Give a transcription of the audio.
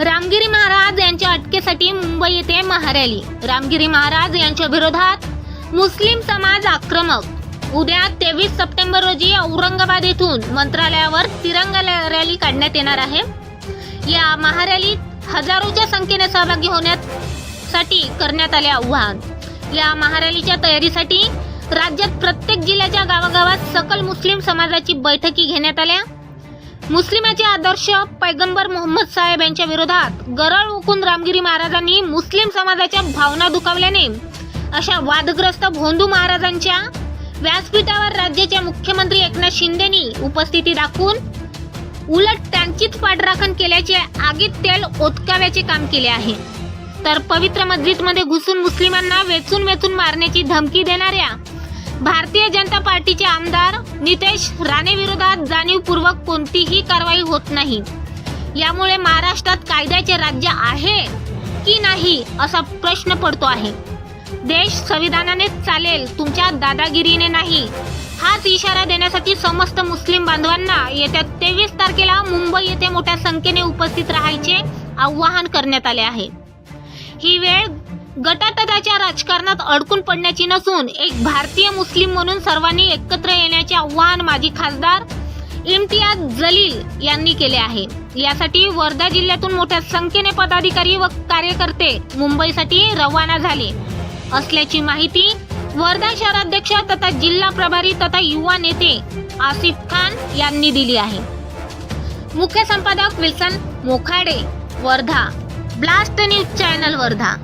रामगिरी महाराज यांच्या अटकेसाठी मुंबई येथे महारॅली. रामगिरी महाराज यांच्या विरोधात मुस्लिम समाज आक्रमक. उद्या तेवीस सप्टेंबर रोजी औरंगाबाद येथून मंत्रालयावर तिरंगा रॅली काढण्यात येणार आहे. या महारॅलीत हजारोच्या संख्येने सहभागी होण्यासाठी करण्यात आले आव्हान. या महारॅलीच्या तयारीसाठी राज्यात प्रत्येक जिल्ह्याच्या गावागावात सकल मुस्लिम समाजाची बैठकी घेण्यात आल्या. मुस्लिमाचे आदर्श पैगंबर मोहम्मद साहेब यांच्या विरोधात गरळ उकून रामगिरी महाराजांनी मुस्लिम समाजाच्या भावना दुखावल्याने अशा वादग्रस्त भोंदू महाराजांच्या व्यासपीठावर राज्याच्या मुख्यमंत्री एकनाथ शिंदेनी उपस्थिती दाखवून उलट त्यांचीच पाठराखण केल्याचे आगीत तेल ओतकाव्याचे काम केले आहे. तर पवित्र मस्जिदमध्ये घुसून मुस्लिमांना वेचून वेचून मारण्याची धमकी देणाऱ्या भारतीय जनता पार्टीचे आमदार नितेश राणे विरोधात जाणीवपूर्वक कोणतीही कारवाई होत नाही. यामुळे महाराष्ट्रात कायद्याचे राज्य आहे की नाही असा प्रश्न पडतो आहे. देश संविधानाने चालेल तुमच्या दादागिरीने नाही. हाच इशारा देण्यासाठी समस्त मुस्लिम बांधवांना येत्या तेवीस तारखेला मुंबई येथे मोठ्या संख्येने उपस्थित राहायचे आवाहन करण्यात आले आहे. ही वेळ गटातटाच्या राजकारणात अडकून पडण्याची नसून एक भारतीय मुस्लिम म्हणून सर्वांनी एकत्र येण्याचे आव्हान माजी खासदार इम्तियाज जलील यांनी केले आहे. यासाठी वर्धा जिल्ह्यातून मोठ्या संख्येने पदाधिकारी व कार्यकर्ते मुंबईसाठी रवाना झाले. असल्याची माहिती वर्धा शहराध्यक्ष तथा जिल्हा प्रभारी तथा युवा नेते आसिफ खान यांनी दिली आहे. मुख्य संपादक Wilson Mokhade Wardha. Blast news channel Wardha.